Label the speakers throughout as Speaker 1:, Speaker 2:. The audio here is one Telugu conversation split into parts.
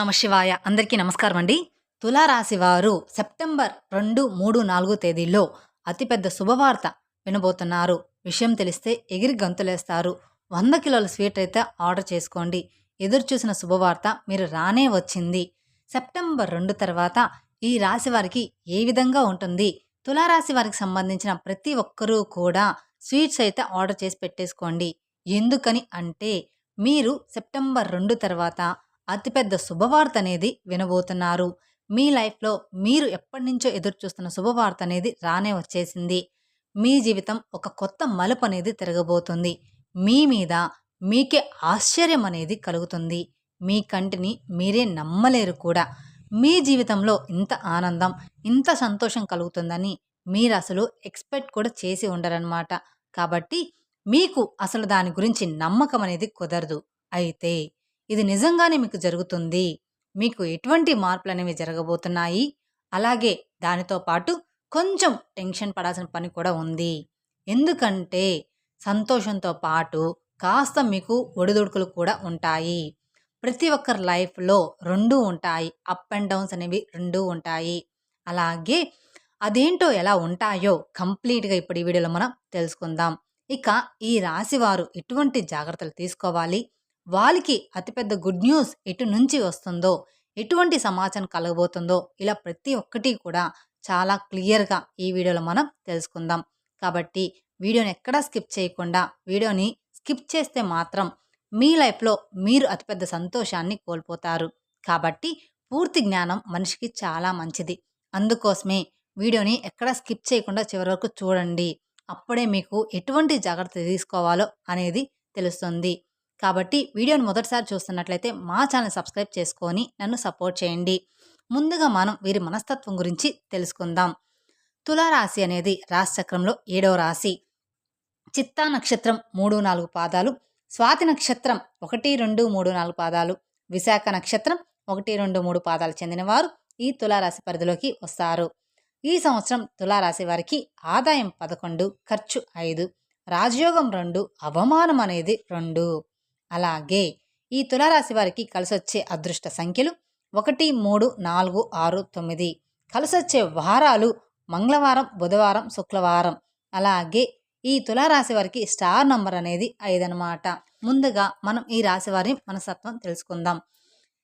Speaker 1: నమ శివాయ. అందరికీ నమస్కారం అండి. తులారాశి వారు సెప్టెంబర్ రెండు మూడు నాలుగు తేదీల్లో అతిపెద్ద శుభవార్త వినబోతున్నారు. విషయం తెలిస్తే ఎగిరి గంతులేస్తారు. వంద కిలోల స్వీట్ అయితే ఆర్డర్ చేసుకోండి. ఎదురు చూసిన శుభవార్త మీరు రానే వచ్చింది. సెప్టెంబర్ రెండు తర్వాత ఈ రాశి వారికి ఏ విధంగా ఉంటుంది? తులారాశి వారికి సంబంధించిన ప్రతి ఒక్కరూ కూడా స్వీట్స్ అయితే ఆర్డర్ చేసి పెట్టేసుకోండి. ఎందుకని అంటే మీరు సెప్టెంబర్ రెండు తర్వాత అతిపెద్ద శుభవార్త అనేది వినబోతున్నారు. మీ లైఫ్లో మీరు ఎప్పటి నుంచో ఎదురు చూస్తున్న శుభవార్త అనేది రానే వచ్చేసింది. మీ జీవితం ఒక కొత్త మలుపు అనేది తిరగబోతుంది. మీ మీద మీకే ఆశ్చర్యం అనేది కలుగుతుంది. మీ కంటిని మీరే నమ్మలేరు కూడా. మీ జీవితంలో ఇంత ఆనందం ఇంత సంతోషం కలుగుతుందని మీరు అసలు ఎక్స్పెక్ట్ కూడా చేసి ఉండరన్నమాట. కాబట్టి మీకు అసలు దాని గురించి నమ్మకం అనేది కుదరదు. అయితే ఇది నిజంగానే మీకు జరుగుతుంది. మీకు ఎటువంటి మార్పులు అనేవి జరగబోతున్నాయి. అలాగే దానితో పాటు కొంచెం టెన్షన్ పడాల్సిన పని కూడా ఉంది. ఎందుకంటే సంతోషంతో పాటు కాస్త మీకు ఒడిదుడుకులు కూడా ఉంటాయి. ప్రతి ఒక్కరి లైఫ్లో రెండు ఉంటాయి. అప్ అండ్ డౌన్స్ అనేవి రెండు ఉంటాయి. అలాగే అదేంటో ఎలా ఉంటాయో కంప్లీట్గా ఇప్పుడు ఈ వీడియోలో మనం తెలుసుకుందాం. ఇక ఈ రాశి వారు ఎటువంటి జాగ్రత్తలు తీసుకోవాలి? వాళ్ళకి అతిపెద్ద గుడ్ న్యూస్ ఎటు నుంచి వస్తుందో ఎటువంటి సమాచారం కలగబోతుందో ఇలా ప్రతి ఒక్కటి కూడా చాలా క్లియర్గా ఈ వీడియోలో మనం తెలుసుకుందాం. కాబట్టి వీడియోని ఎక్కడా స్కిప్ చేయకుండా వీడియోని స్కిప్ చేస్తే మాత్రం మీ లైఫ్లో మీరు అతిపెద్ద సంతోషాన్ని కోల్పోతారు. కాబట్టి పూర్తి జ్ఞానం మనిషికి చాలా మంచిది. అందుకోసమే వీడియోని ఎక్కడా స్కిప్ చేయకుండా చివరి వరకు చూడండి. అప్పుడే మీకు ఎటువంటి జాగ్రత్త తీసుకోవాలో అనేది తెలుస్తుంది. కాబట్టి వీడియోను మొదటిసారి చూస్తున్నట్లయితే మా ఛానల్ సబ్స్క్రైబ్ చేసుకొని నన్ను సపోర్ట్ చేయండి. ముందుగా మనం వీరి మనస్తత్వం గురించి తెలుసుకుందాం. తులారాశి అనేది రాశిచక్రంలో ఏడవ రాశి. చిత్తా నక్షత్రం మూడు నాలుగు పాదాలు స్వాతి నక్షత్రం ఒకటి రెండు మూడు నాలుగు పాదాలు విశాఖ నక్షత్రం ఒకటి రెండు మూడు పాదాలు చెందినవారు ఈ తులారాశి పరిధిలోకి వస్తారు. ఈ సంవత్సరం తులారాశి వారికి ఆదాయం పదకొండు ఖర్చు ఐదు రాజయోగం రెండు అవమానం అనేది రెండు. అలాగే ఈ తులారాశి వారికి కలిసొచ్చే అదృష్ట సంఖ్యలు ఒకటి మూడు నాలుగు ఆరు తొమ్మిది. కలిసొచ్చే వారాలు మంగళవారం బుధవారం శుక్రవారం అలాగే ఈ తులారాశి వారికి స్టార్ నంబర్ అనేది ఐదు ముందుగా మనం ఈ రాశి వారి మనసత్వం తెలుసుకుందాం.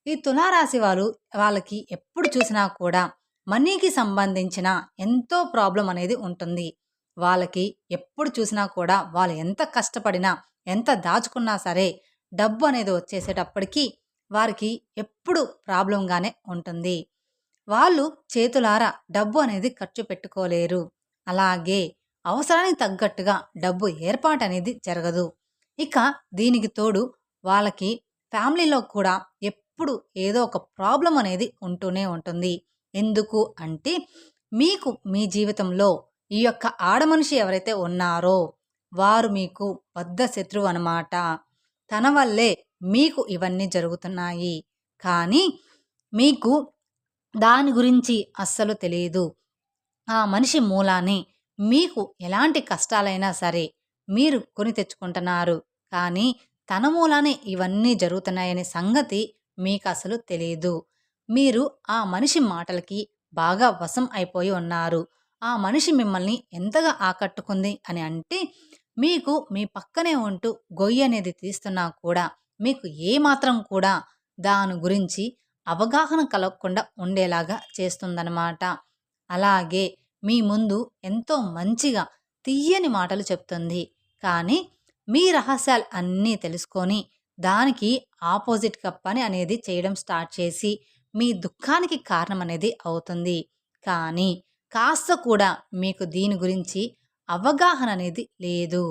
Speaker 1: ఈ తులారాశి వారు వాళ్ళకి ఎప్పుడు చూసినా కూడా మనీకి సంబంధించిన ఎంతో ప్రాబ్లం అనేది ఉంటుంది. వాళ్ళకి ఎప్పుడు చూసినా కూడా వాళ్ళు ఎంత కష్టపడినా ఎంత దాచుకున్నా సరే డబ్బు అనేది వచ్చేసేటప్పటికి వారికి ఎప్పుడు ప్రాబ్లంగానే ఉంటుంది. వాళ్ళు చేతులారా డబ్బు అనేది ఖర్చు పెట్టుకోలేరు. అలాగే అవసరానికి తగ్గట్టుగా డబ్బు ఏర్పాటు అనేది జరగదు. ఇక దీనికి తోడు వాళ్ళకి ఫ్యామిలీలో కూడా ఎప్పుడు ఏదో ఒక ప్రాబ్లం అనేది ఉంటూనే ఉంటుంది. ఎందుకు అంటే మీకు మీ జీవితంలో ఈ యొక్క ఆడమనిషి ఎవరైతే ఉన్నారో వారు మీకు పెద్ద శత్రువు అనమాట తన వల్లే మీకు ఇవన్నీ జరుగుతున్నాయి. కానీ మీకు దాని గురించి అస్సలు తెలియదు ఆ మనిషి మూలాన్ని మీకు ఎలాంటి కష్టాలైనా సరే మీరు కొని తెచ్చుకుంటున్నారు. కానీ తన మూలానే ఇవన్నీ జరుగుతున్నాయనే సంగతి మీకు అసలు తెలియదు మీరు ఆ మనిషి మాటలకి బాగా వశం అయిపోయి ఉన్నారు. ఆ మనిషి మిమ్మల్ని ఎంతగా ఆకట్టుకుంది అని అంటే మీకు మీ పక్కనే ఉంటూ గొయ్యి అనేది తీస్తున్నా కూడా మీకు ఏమాత్రం కూడా దాని గురించి అవగాహన కలగకుండా ఉండేలాగా చేస్తుందన్నమాట. అలాగే మీ ముందు ఎంతో మంచిగా తీయని మాటలు చెప్తుంది. కానీ మీ రహస్యాలు అన్నీ తెలుసుకొని దానికి ఆపోజిట్గా పని అనేది చేయడం స్టార్ట్ చేసి మీ దుఃఖానికి కారణం అనేది అవుతుంది. కానీ కాస్త కూడా మీకు దీని గురించి అవగాహన అనేది లేదు.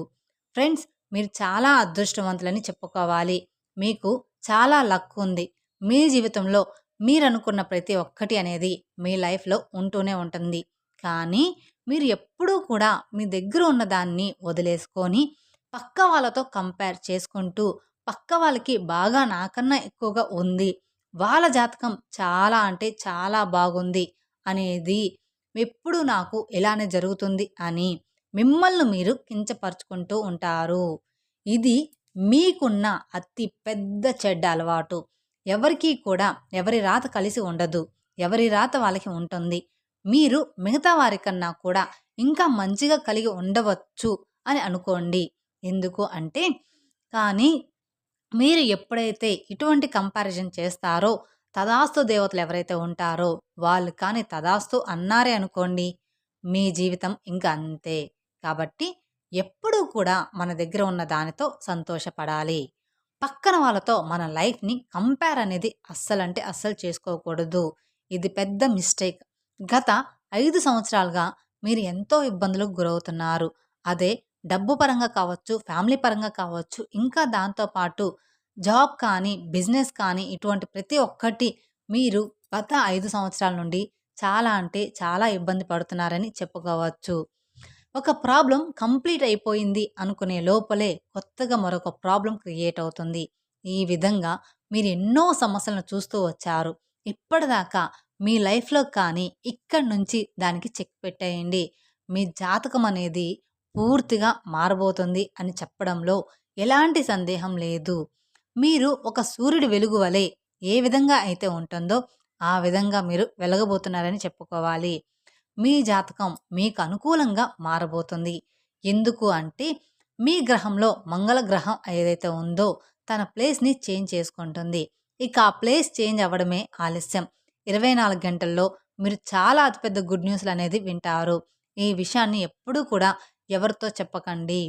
Speaker 1: ఫ్రెండ్స్ మీరు చాలా అదృష్టవంతులని చెప్పుకోవాలి. మీకు చాలా లక్ ఉంది. మీ జీవితంలో మీరు అనుకున్న ప్రతి ఒక్కటి అనేది మీ లైఫ్లో ఉంటూనే ఉంటుంది. కానీ మీరు ఎప్పుడూ కూడా మీ దగ్గర ఉన్న దాన్ని వదిలేసుకొని పక్క వాళ్ళతో కంపేర్ చేసుకుంటూ పక్క వాళ్ళకి బాగా నాకన్నా ఎక్కువగా ఉంది. వాళ్ళ జాతకం చాలా అంటే చాలా బాగుంది అనేది ఎప్పుడు నాకు ఇలానే జరుగుతుంది అని మిమ్మల్ని మీరు కించపరుచుకుంటూ ఉంటారు. ఇది మీకున్న అతి పెద్ద చెడ్డ అలవాటు. ఎవరికీ కూడా ఎవరి రాత కలిసి ఉండదు. ఎవరి రాత వాళ్ళకి ఉంటుంది. మీరు మిగతా వారికన్నా కూడా ఇంకా మంచిగా కలిగి ఉండవచ్చు అని అనుకోండి. ఎందుకు అంటే కానీ మీరు ఎప్పుడైతే ఇటువంటి కంపారిజన్ చేస్తారో తదాస్తు దేవతలు ఎవరైతే ఉంటారో వాళ్ళు కానీ తదాస్తు అన్నారే అనుకోండి మీ జీవితం ఇంకా అంతే. కాబట్టి ఎప్పుడూ కూడా మన దగ్గర ఉన్న దానితో సంతోషపడాలి. పక్కన వాళ్ళతో మన లైఫ్ని కంపేర్ అనేది అస్సలంటే అస్సలు చేసుకోకూడదు. ఇది పెద్ద మిస్టేక్. గత ఐదు సంవత్సరాలుగా మీరు ఎంతో ఇబ్బందులకు గురవుతున్నారు. అదే డబ్బు పరంగా కావచ్చు ఫ్యామిలీ పరంగా కావచ్చు ఇంకా దాంతోపాటు జాబ్ కానీ బిజినెస్ కానీ ఇటువంటి ప్రతి ఒక్కటి మీరు గత ఐదు సంవత్సరాల నుండి చాలా అంటే చాలా ఇబ్బంది పడుతున్నారని చెప్పుకోవచ్చు. ఒక ప్రాబ్లం కంప్లీట్ అయిపోయింది అనుకునే లోపలే కొత్తగా మరొక ప్రాబ్లం క్రియేట్ అవుతుంది. ఈ విధంగా మీరు ఎన్నో సమస్యలను చూస్తూ వచ్చారు. ఇప్పటిదాకా మీ లైఫ్లో కానీ ఇక్కడి నుంచి దానికి చెక్ పెట్టేయండి. మీ జాతకం అనేది పూర్తిగా మారబోతుంది అని చెప్పడంలో ఎలాంటి సందేహం లేదు. మీరు ఒక సూర్యుడి వెలుగు వలె ఏ విధంగా అయితే ఉంటుందో ఆ విధంగా మీరు వెలగబోతున్నారని చెప్పుకోవాలి. మీ జాతకం మీకు అనుకూలంగా మారబోతుంది. ఎందుకు అంటే మీ గ్రహంలో మంగళ గ్రహం ఏదైతే ఉందో తన ప్లేస్ని చేంజ్ చేసుకుంటుంది. ఇక ఆ ప్లేస్ చేంజ్ అవ్వడమే ఆలస్యం. ఇరవై నాలుగు గంటల్లో మీరు చాలా అతిపెద్ద గుడ్ న్యూస్లు అనేది వింటారు. ఈ విషయాన్ని ఎప్పుడూ కూడా ఎవరితో చెప్పకండి.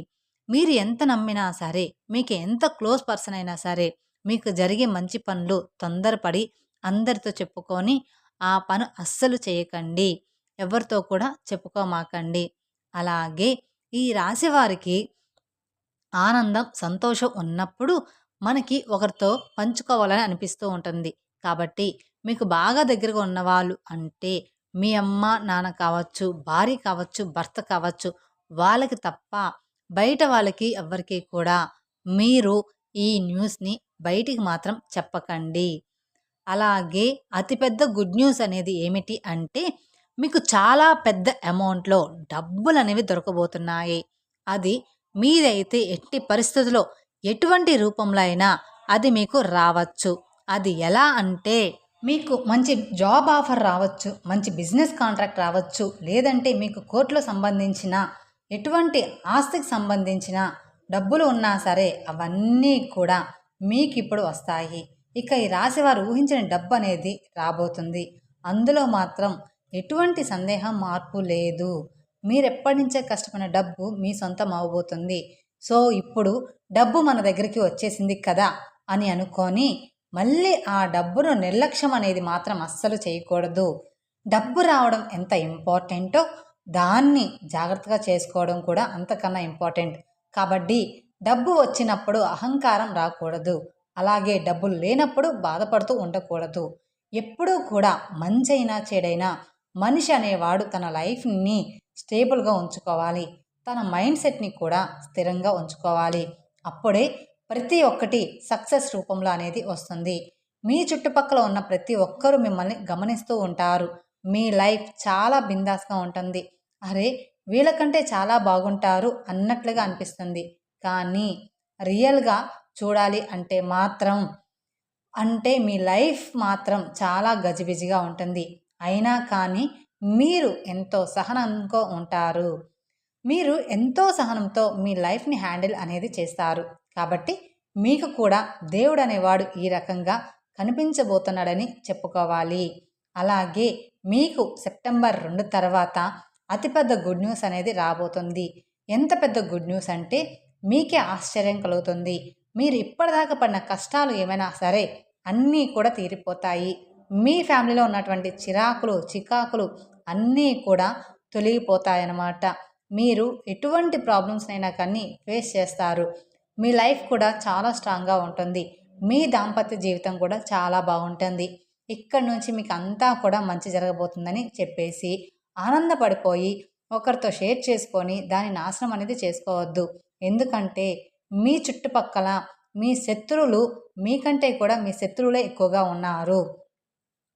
Speaker 1: మీరు ఎంత నమ్మినా సరే మీకు ఎంత క్లోజ్ పర్సన్ అయినా సరే మీకు జరిగే మంచి పనులు తొందరపడి అందరితో చెప్పుకొని ఆ పను అస్సలు చేయకండి. ఎవరితో కూడా చెప్పుకోమాకండి. అలాగే ఈ రాశి వారికి ఆనందం సంతోషం ఉన్నప్పుడు మనకి ఒకరితో పంచుకోవాలని అనిపిస్తూ ఉంటుంది. కాబట్టి మీకు బాగా దగ్గరగా ఉన్నవాళ్ళు అంటే మీ అమ్మ నాన్న కావచ్చు భార్య కావచ్చు భర్త కావచ్చు వాళ్ళకి తప్ప బయట వాళ్ళకి ఎవరికి కూడా మీరు ఈ న్యూస్ని బయటికి మాత్రం చెప్పకండి. అలాగే అతిపెద్ద గుడ్ న్యూస్ అనేది ఏమిటి అంటే మీకు చాలా పెద్ద అమౌంట్లో డబ్బులు అనేవి దొరకబోతున్నాయి. అది మీదైతే ఎట్టి పరిస్థితుల్లో ఎటువంటి రూపంలో అయినా అది మీకు రావచ్చు. అది ఎలా అంటే మీకు మంచి జాబ్ ఆఫర్ రావచ్చు మంచి బిజినెస్ కాంట్రాక్ట్ రావచ్చు లేదంటే మీకు కోర్టులో సంబంధించిన ఎటువంటి ఆస్తికి సంబంధించిన డబ్బులు ఉన్నా సరే అవన్నీ కూడా మీకు ఇప్పుడు వస్తాయి. ఇక ఈ రాశివారు ఊహించిన డబ్బు అనేది రాబోతుంది. అందులో మాత్రం ఎటువంటి సందేహం మార్పు లేదు. మీరెప్పటి నుంచే కష్టపడిన డబ్బు మీ సొంతం అవబోతుంది. సో ఇప్పుడు డబ్బు మన దగ్గరికి వచ్చేసింది కదా అని అనుకొని మళ్ళీ ఆ డబ్బును నిర్లక్ష్యం అనేది మాత్రం అస్సలు చేయకూడదు. డబ్బు రావడం ఎంత ఇంపార్టెంటో దాన్ని జాగ్రత్తగా చేసుకోవడం కూడా అంతకన్నా ఇంపార్టెంట్. కాబట్టి డబ్బు వచ్చినప్పుడు అహంకారం రాకూడదు. అలాగే డబ్బులు లేనప్పుడు బాధపడుతూ ఉండకూడదు. ఎప్పుడూ కూడా మంచైనా చెడైనా మనిషి అనేవాడు తన లైఫ్ని స్టేబుల్గా ఉంచుకోవాలి. తన మైండ్ సెట్ని కూడా స్థిరంగా ఉంచుకోవాలి. అప్పుడే ప్రతి ఒక్కటి సక్సెస్ రూపంలో అనేది వస్తుంది. మీ చుట్టుపక్కల ఉన్న ప్రతి ఒక్కరూ మిమ్మల్ని గమనిస్తూ ఉంటారు. మీ లైఫ్ చాలా బిందాస్గా ఉంటుంది. అరే వీళ్ళకంటే చాలా బాగుంటారు అన్నట్లుగా అనిపిస్తుంది. కానీ రియల్గా చూడాలి అంటే మాత్రం అంటే మీ లైఫ్ మాత్రం చాలా గజిబిజిగా ఉంటుంది. అయినా కానీ మీరు ఎంతో సహనంతో ఉంటారు. మీరు ఎంతో సహనంతో మీ లైఫ్ని హ్యాండిల్ అనేది చేస్తారు. కాబట్టి మీకు కూడా దేవుడు అనేవాడు ఈ రకంగా కనిపించబోతున్నాడని చెప్పుకోవాలి. అలాగే మీకు సెప్టెంబర్ రెండు తర్వాత అతిపెద్ద గుడ్ న్యూస్ అనేది రాబోతుంది. ఎంత పెద్ద గుడ్ న్యూస్ అంటే మీకే ఆశ్చర్యం కలుగుతుంది. మీరు ఇప్పటిదాకా పడిన కష్టాలు ఏమైనా సరే అన్నీ కూడా తీరిపోతాయి. మీ ఫ్యామిలీలో ఉన్నటువంటి చిరాకులు చికాకులు అన్నీ కూడా తొలగిపోతాయన్నమాట. మీరు ఎటువంటి ప్రాబ్లమ్స్నైనా కానీ ఫేస్ చేస్తారు. మీ లైఫ్ కూడా చాలా స్ట్రాంగ్గా ఉంటుంది. మీ దాంపత్య జీవితం కూడా చాలా బాగుంటుంది. ఇక్కడ నుంచి మీకు అంతా కూడా మంచి జరగబోతుందని చెప్పేసి ఆనందపడిపోయి ఒకరితో షేర్ చేసుకొని దాని నాశనం అనేది చేసుకోవద్దు. ఎందుకంటే మీ చుట్టుపక్కల మీ శత్రువులు మీకంటే కూడా మీ శత్రువులే ఎక్కువగా ఉన్నారు.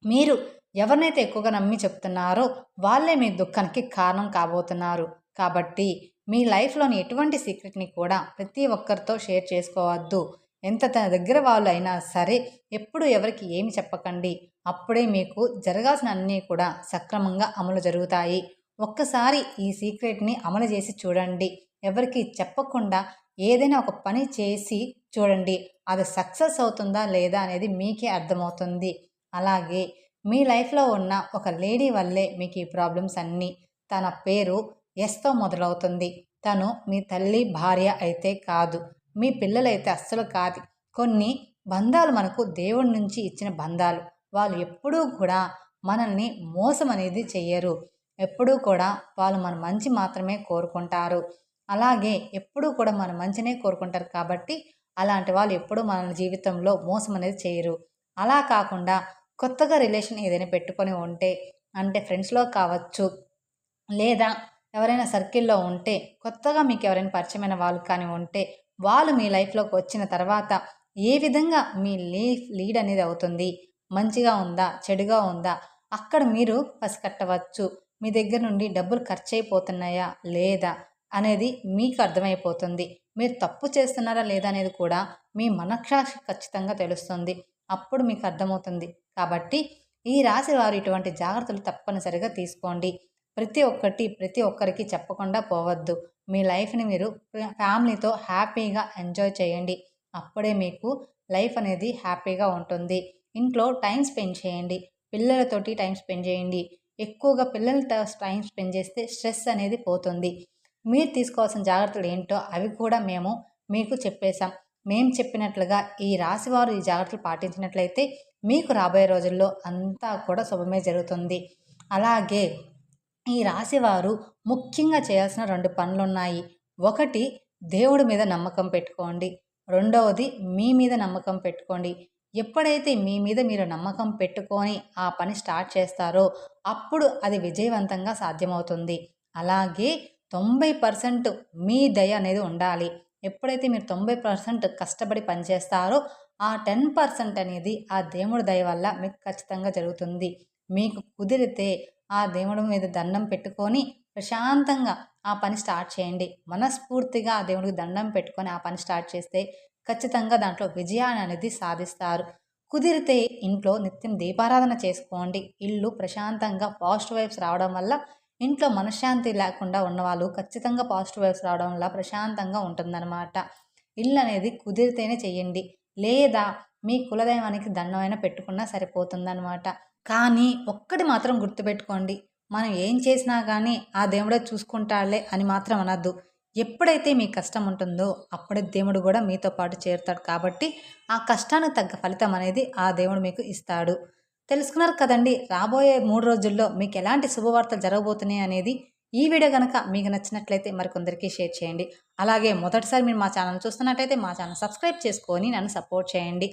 Speaker 1: మీరు ఎవరినైతే ఎక్కువగా నమ్మి చెప్తున్నారో వాళ్ళే మీ దుఃఖానికి కారణం కాబోతున్నారు. కాబట్టి మీ లైఫ్లోని ఎటువంటి సీక్రెట్ని కూడా ప్రతి ఒక్కరితో షేర్ చేసుకోవద్దు. ఎంత తన దగ్గర వాళ్ళు అయినా సరే ఎప్పుడు ఎవరికి ఏమి చెప్పకండి. అప్పుడే మీకు జరగాల్సిన అన్నీ కూడా సక్రమంగా అమలు జరుగుతాయి. ఒక్కసారి ఈ సీక్రెట్ని అమలు చేసి చూడండి. ఎవరికి చెప్పకుండా ఏదైనా ఒక పని చేసి చూడండి. అది సక్సెస్ అవుతుందా లేదా అనేది మీకే అర్థమవుతుంది. అలాగే మీ లైఫ్లో ఉన్న ఒక లేడీ వల్లే మీకు ఈ ప్రాబ్లమ్స్ అన్నీ. తన పేరు ఎస్తో మొదలవుతుంది. తను మీ తల్లి భార్య అయితే కాదు. మీ పిల్లలైతే అస్సలు కాదు. కొన్ని బంధాలు మనకు దేవుడి నుంచి ఇచ్చిన బంధాలు. వాళ్ళు ఎప్పుడూ కూడా మనల్ని మోసం అనేది చెయ్యరు. ఎప్పుడూ కూడా వాళ్ళు మన మంచి మాత్రమే కోరుకుంటారు. అలాగే ఎప్పుడూ కూడా మన మంచినే కోరుకుంటారు కాబట్టి అలాంటి వాళ్ళు ఎప్పుడూ మన జీవితంలో మోసం అనేది చేయరు అలా కాకుండా కొత్తగా రిలేషన్ ఏదైనా పెట్టుకొని ఉంటే అంటే ఫ్రెండ్స్లో కావచ్చు లేదా ఎవరైనా సర్కిల్లో ఉంటే కొత్తగా మీకు ఎవరైనా పరిచయమైన వాళ్ళు కానీ ఉంటే వాళ్ళు మీ లైఫ్లోకి వచ్చిన తర్వాత ఏ విధంగా మీ లీఫ్ లీడ్ అనేది అవుతుంది? మంచిగా ఉందా? చెడుగా ఉందా? అక్కడ మీరు పసికట్టవచ్చు. మీ దగ్గర నుండి డబ్బులు ఖర్చు అయిపోతున్నాయా లేదా? అనేది మీకు అర్థమైపోతుంది. మీరు తప్పు చేస్తున్నారా? లేదా? అనేది కూడా మీ మనక్షాక్షి ఖచ్చితంగా తెలుస్తుంది. అప్పుడు మీకు అర్థమవుతుంది. కాబట్టి ఈ రాశి వారు ఇటువంటి జాగ్రత్తలు తప్పనిసరిగా తీసుకోండి. ప్రతి ఒక్కటి ప్రతి ఒక్కరికి చెప్పకుండా పోవద్దు. మీ లైఫ్ని మీరు ఫ్యామిలీతో హ్యాపీగా ఎంజాయ్ చేయండి. అప్పుడే మీకు లైఫ్ అనేది హ్యాపీగా ఉంటుంది. ఇంట్లో టైం స్పెండ్ చేయండి. పిల్లలతోటి టైం స్పెండ్ చేయండి. ఎక్కువగా పిల్లలతో టైం స్పెండ్ చేస్తే స్ట్రెస్ అనేది పోతుంది. మీరు తీసుకోవాల్సిన జాగ్రత్తలు ఏంటో అవి కూడా మేము మీకు చెప్పేశాం. మేం చెప్పినట్లుగా ఈ రాశివారు ఈ జాగ్రత్తలు పాటించినట్లయితే మీకు రాబోయే రోజుల్లో అంతా కూడా శుభమే జరుగుతుంది. అలాగే ఈ రాశివారు ముఖ్యంగా చేయాల్సిన రెండు పనులు ఉన్నాయి ఒకటి దేవుడి మీద నమ్మకం పెట్టుకోండి. రెండవది మీ మీద నమ్మకం పెట్టుకోండి. ఎప్పుడైతే మీ మీద మీరు నమ్మకం పెట్టుకొని ఆ పని స్టార్ట్ చేస్తారో అప్పుడు అది విజయవంతంగా సాధ్యమవుతుంది. అలాగే తొంభై పర్సెంట్ మీ దయ అనేది ఉండాలి. ఎప్పుడైతే మీరు తొంభై పర్సెంట్ కష్టపడి పనిచేస్తారో ఆ టెన్ పర్సెంట్ అనేది ఆ దేవుడి దయ వల్ల మీకు ఖచ్చితంగా జరుగుతుంది. మీకు కుదిరితే ఆ దేవుడి మీద దండం పెట్టుకొని ప్రశాంతంగా ఆ పని స్టార్ట్ చేయండి. మనస్ఫూర్తిగా ఆ దేవుడికి దండం పెట్టుకొని ఆ పని స్టార్ట్ చేస్తే ఖచ్చితంగా దాంట్లో విజయాన్ని అనేది సాధిస్తారు. కుదిరితే ఇంట్లో నిత్యం దీపారాధన చేసుకోండి. ఇల్లు ప్రశాంతంగా పాజిటివ్ వైబ్స్ రావడం వల్ల ఇంట్లో మనశ్శాంతి లేకుండా ఉన్నవాళ్ళు ఖచ్చితంగా పాజిటివ్ వైబ్స్ రావడం వల్ల ప్రశాంతంగా ఉంటుందన్నమాట. ఇల్లు అనేది కుదిరితేనే చెయ్యండి. లేదా మీ కులదైవానికి దండమైనా పెట్టుకున్నా సరిపోతుందన్నమాట. కానీ ఒక్కటి మాత్రం గుర్తుపెట్టుకోండి. మనం ఏం చేసినా కానీ ఆ దేవుడే చూసుకుంటాడులే అని మాత్రం అనద్దు. ఎప్పుడైతే మీ కష్టం ఉంటుందో అప్పుడే దేవుడు కూడా మీతో పాటు చేరుతాడు కాబట్టి ఆ కష్టానికి తగ్గ ఫలితం అనేది ఆ దేవుడు మీకు ఇస్తాడు. తెలుసుకున్నారు కదండి. రాబోయే మూడు రోజుల్లో మీకు ఎలాంటి శుభవార్తలు జరగబోతున్నాయి అనేది ఈ వీడియో కనుక మీకు నచ్చినట్లయితే మరికొందరికి షేర్ చేయండి. అలాగే మొదటిసారి మీరు మా ఛానల్ చూస్తున్నట్టయితే మా ఛానల్ సబ్స్క్రైబ్ చేసుకొని నన్ను సపోర్ట్ చేయండి.